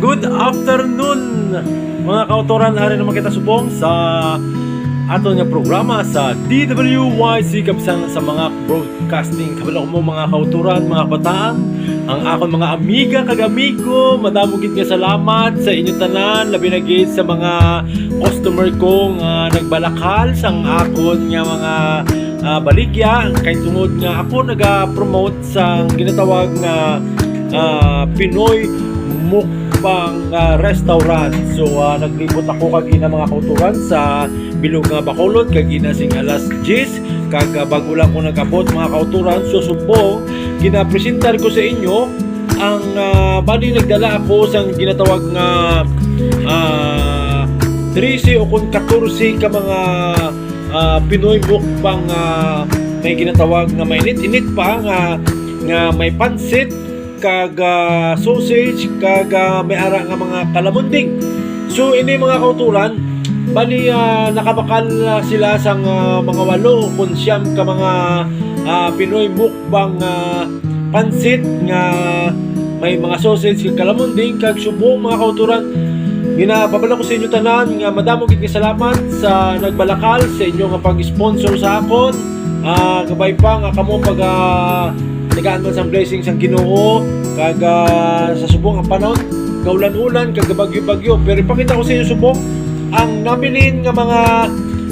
Good afternoon mga kautoran. Ari naman kita subong sa ato nga programa sa DWYC kabisan sa mga broadcasting. Kabalo mo mga kauturan mga kabataan ang akon mga amiga kag amigo madamo gid nga salamat sa inyo tanan labi na gid sa mga customer ko nga nagbalakal sang akon nga mga ah, baligya. Kay tungod nga ako naga-promote sa ginatawag nga ah, Pinoy mukbang ah, restaurant. So ah, naglibot ako kagina mga kauturan sa Bilog nga Bacolod kagina sing alas 10 kag bago lang ko nagabot mga kauturan so subong ginapresentar ko sa inyo ang ah, bali nagdala ako sa ginatawag nga ah, 13 o kung 14 ka mga ah, Pinoy mukbang ah, may ginatawag nga mainit-init pa nga nga may pansit kag ah, sausage kag ah, may ara nga mga kalamunding. So ini mga kautulan bali ah, nakabakal sila sa mga walo kung siyam ka mga ah, Pinoy mukbang ah, pansit nga may mga sausage kag kalamunding kag subong mga kauturan Ginapabala ko sa inyo tanan nga madamo gid salamat sa nagbalakal sa inyo nga pag-sponsor sa akon. Ah, gabay pa nga kamo pag uh, nagaan man sa blessings ang Ginoo kag ah, sa subong ang panahon gaulan-ulan kag bagyo-bagyo. Pero ipakita ko sa inyo subong ang nabilin nga mga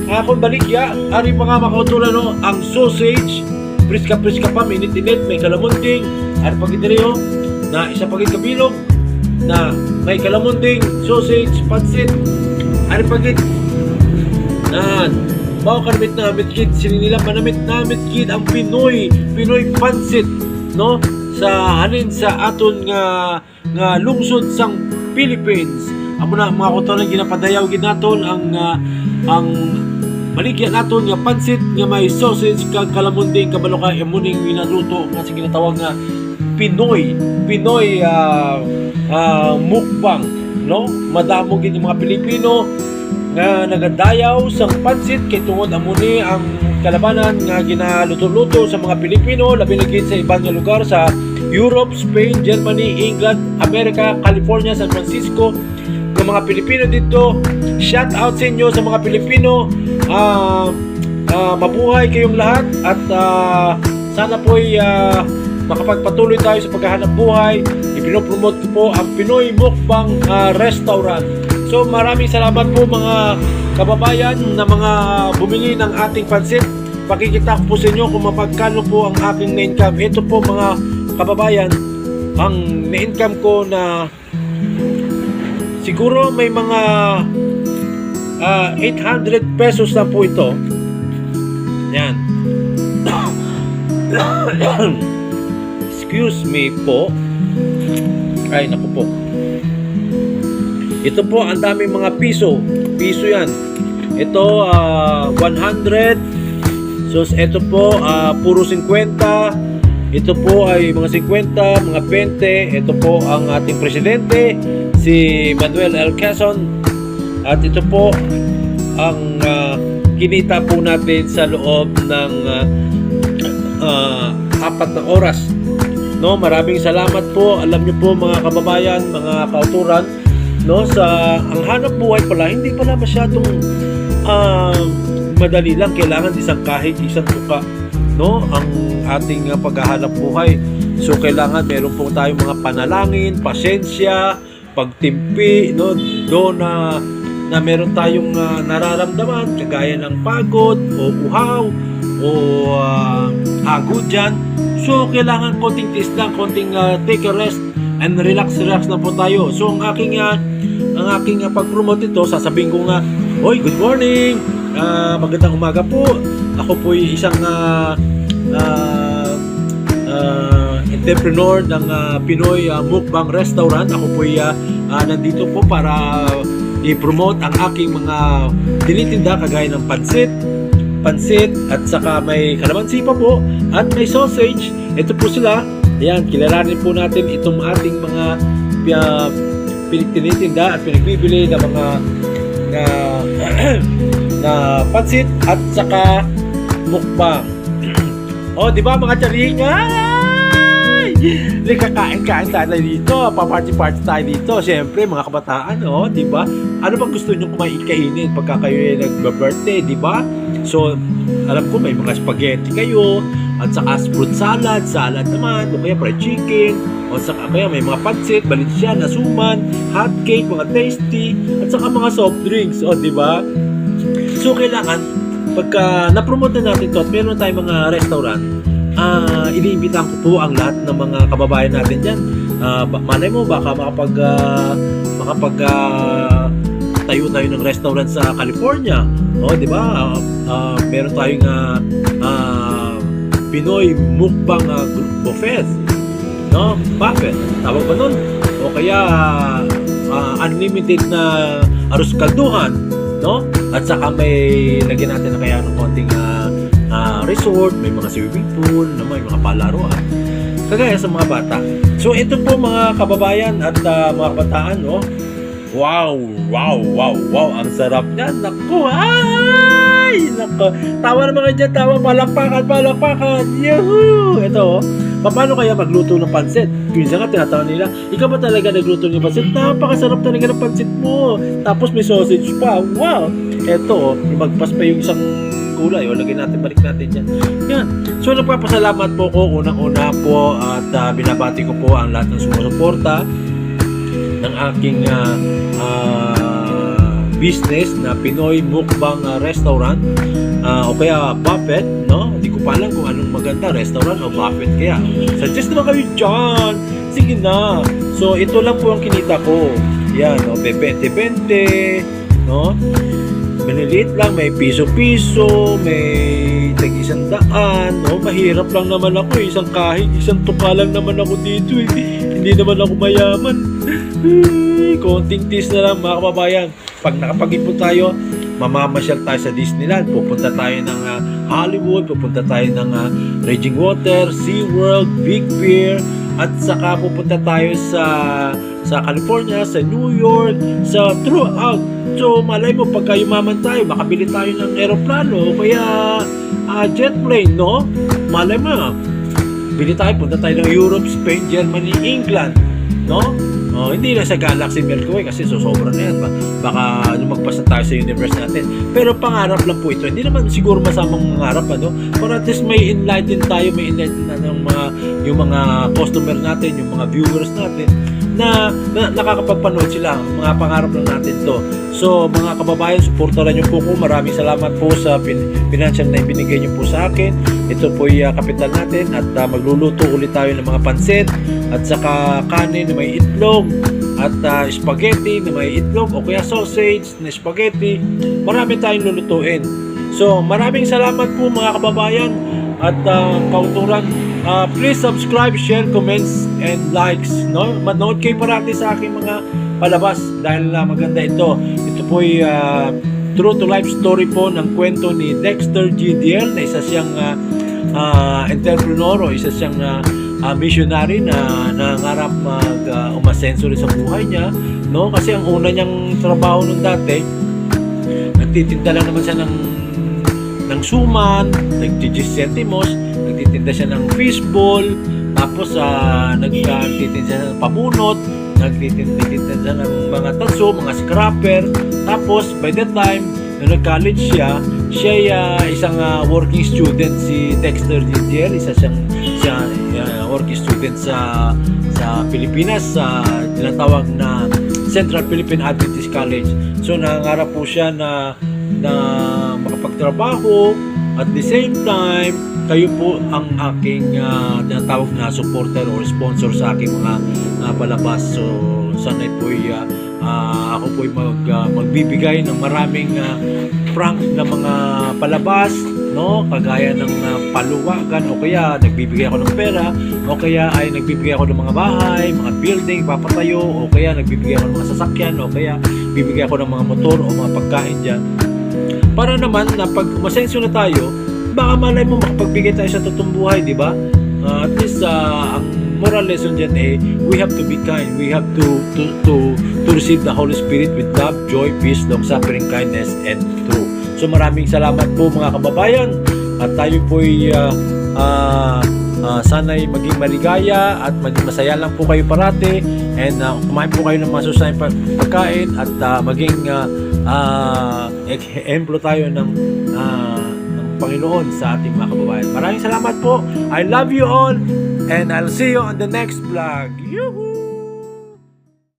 akon baligya ari mga makautulan no? Ang sausage. Priska priska pa minit-init may kalamunting ari pagidiriyo na isa pagid kabilog na may kalamunding, sausage, pansit, ari pagit. Bao kanamit na amit kid, sini nila manamit na amit kid ang Pinoy, Pinoy pansit, no? Sa halin sa aton nga nga lungsod sang Philippines. Amo na mga kotolan ginapadayaw gid naton ang ah, ang baligyan naton nga pansit nga may sausage kag kalamunding kabalo ka emuning minaluto nga sige tawag nga Pinoy. Pinoy ah, ah, mukbang no? Madamo gid mga Pilipino nga nagadayaw sang pansit kay tungod amo ni ang kalabanan nga ginaluto-luto sa mga Pilipino labi na sa ibang nga lugar sa Europe, Spain, Germany, England, America, California, San Francisco ng mga Pilipino dito shout out sa inyo sa mga Pilipino ah ah, mabuhay kayong lahat at ah, sana po'y ah, makapagpatuloy tayo sa paghahanap buhay. Ipinopromote po ang Pinoy Mukbang ah, Restaurant. So maraming salamat po mga kababayan na mga bumili ng ating pansit. Pakikita ko po sa inyo kung mapagkano po ang aking na-income. Ito po mga kababayan, ang na-income ko na siguro may mga ah, 800 pesos na po ito. Yan. Excuse me po. Ay, naku po. Ito po, ang daming mga piso. Piso yan. Ito, ah, 100. So, ito po, ah, puro 50. Ito po ay mga 50, mga 20. Ito po ang ating presidente, si Manuel L. Quezon. At ito po, ang ah, kinita po natin sa loob ng ah, ah, apat na oras. No, maraming salamat po. Alam niyo po mga kababayan, mga kauturan, no, sa ang hanap buhay pala hindi pala masyadong ah, madali lang. Kailangan isang kahit isang tuka no? Ang ating ah, paghahanap buhay. So kailangan meron po tayong mga panalangin pasensya pagtimpi no? Do na na meron tayong ah, nararamdaman kagaya ng pagod o uhaw o uh, hagod dyan. So kailangan konting tiis lang konting ah, take a rest and relax relax na po tayo so ang aking ah, ang aking uh, pag-promote ito sasabihin ko nga Hoy, good morning! Ah, magandang umaga po. Ako po ay isang ah, ah, ah, entrepreneur ng ah, Pinoy ah, Mukbang Restaurant. Ako po ay ah, ah, nandito po para i-promote ang aking mga tinitinda kagaya ng pansit, pansit at saka may kalamansi pa po at may sausage. Ito po sila. Ayan, kilalanin po natin itong ating mga uh, pinagtinitinda at pinagbibili ng mga na na pansit at saka mukbang. oh, di ba mga charing? Ay! Like, kakain-kain tayo dito, paparty-party tayo dito. Siyempre, mga kabataan, oh, di ba? Ano bang gusto nyo kumain kainin pagka kayo ay nag-birthday, di ba? So, alam ko may mga spaghetti kayo, at saka fruit salad, salad naman, o kaya fried chicken, o saka kaya may mga pansit, balinsyana, suman, hot cake, mga tasty, at saka mga soft drinks, o di ba? So, kailangan, pagka na-promote na natin to at meron tayong mga restaurant, ah iniimbitahan ko po ang lahat ng mga kababayan natin dyan. Ba- malay mo, baka makapag, ah, makapag ah, tayo tayo ng restaurant sa California. O, di ba? Ah, ah, meron tayong ah, ah, Pinoy Mukbang ah, Buffet. No? Buffet. Tawag ba nun? O kaya ah, unlimited na arroz kalduhan. No? At saka may lagyan natin na kaya ng konting ah, ah, resort, may mga swimming pool, na may mga palaruan. Kagaya sa mga bata. So ito po mga kababayan at ah, mga kabataan, no? Wow, wow, wow, wow. Ang sarap niyan. Naku, ay! Naku. Tawa naman kayo dyan, tawa. Palakpakan, palakpakan. Yahoo! Ito, oh. Paano kaya magluto ng pansit? Minsan nga tinatawa nila, ikaw ba talaga nagluto ng pansit? Napakasarap talaga ng pansit mo. Tapos may sausage pa. Wow! Ito, oh, magpas pa yung isang gulay. O, lagyan natin, balik natin dyan. Yan. So, nagpapasalamat po ko unang-una po at ah, binabati ko po ang lahat ng sumusuporta ng aking ah, ah, business na Pinoy Mukbang ah, Restaurant Ah, o kaya buffet, no? Hindi ko pa alam kung anong maganda, restaurant o buffet kaya. Suggest naman kayo dyan. Sige na. So, ito lang po ang kinita ko. Yan, no? May 20-20, no? Maliliit lang, may piso-piso, may tag isang daan, no? Mahirap lang naman ako, eh. isang kahig, isang tuka lang naman ako dito, eh. Hindi naman ako mayaman. Ay, konting tis na lang, mga kababayan. Pag nakapag-ipon tayo, mamamasyal tayo sa Disneyland, pupunta tayo ng ah, Hollywood, pupunta tayo ng uh, Raging Water, SeaWorld, Big Bear, at saka pupunta tayo sa sa California, sa New York, sa throughout. So, malay mo, pagka yumaman tayo, makabili tayo ng aeroplano, o kaya ah, jet plane, no? Malay mo, bili tayo, punta tayo ng Europe, Spain, Germany, England, no? Oh, hindi na sa Galaxy Milky Way kasi sosobra na yan. Ba- Baka lumagpas na tayo sa universe natin. Pero pangarap lang po ito. Hindi naman siguro masamang mangarap ano. Para at least may enlighten tayo, may enlighten na ng mga yung mga customer natin, yung mga viewers natin na, na nakakapagpanood sila. Mga pangarap lang natin to. So, mga kababayan, suportahan niyo po ko. Maraming salamat po sa pin- financial na ibinigay niyo po sa akin. Ito po yung kapital natin at ah, magluluto ulit tayo ng mga pansit at saka kanin na may itlog at ah, spaghetti na may itlog o kaya sausage na spaghetti. Marami tayong lulutuin. So, maraming salamat po mga kababayan at uh, kauturan. Ah, please subscribe, share, comments, and likes. No? Manood kayo parati sa aking mga palabas dahil ah, maganda ito. Ito po ay ah, true to life story po ng kwento ni Dexter GDL na isa siyang ah, ah, entrepreneur o isa siyang ah, ah, missionary na nangarap mag ah, umasenso sa buhay niya no kasi ang una niyang trabaho nung dati nagtitinda lang naman siya ng ng suman, nagtijis sentimos, nagtitinda siya ng fishball, tapos ah nagtitinda siya ng pabunot, nagtitinda, siya ng mga tanso, mga scrapper, tapos by that time, nung nag-college siya, siya ay ah, isang ah, working student si Dexter Gigiel, isa siyang siya, ah, working student sa sa Pilipinas sa tinatawag na Central Philippine Adventist College. So nangangarap po siya na na makapagtrabaho at the same time kayo po ang aking ah, tinatawag na supporter or sponsor sa aking mga ah, palabas. So sana po ako po mag, ah, magbibigay ng maraming ah, prank na mga palabas no kagaya ng ah, paluwagan o kaya nagbibigay ako ng pera o kaya ay nagbibigay ako ng mga bahay, mga building papatayo o kaya nagbibigay ako ng mga sasakyan o kaya bibigay ako ng mga motor o mga pagkain dyan para naman na pag umasensyo na tayo, baka malay mo makapagbigay tayo sa totoong buhay, di ba? Ah, at least ah, ang moral lesson dyan eh, we have to be kind. We have to to to, to receive the Holy Spirit with love, joy, peace, long suffering, kindness, and truth. So maraming salamat po mga kababayan. At tayo po'y ah, ah, Ah, sana'y maging maligaya at maging masaya lang po kayo parati and ah, kumain po kayo ng mga susanay pa- pagkain at ah, maging ah, ah, ehemplo tayo ng, ah, ng Panginoon sa ating mga kababayan. Maraming salamat po. I love you all and I'll see you on the next vlog. Yoo-hoo!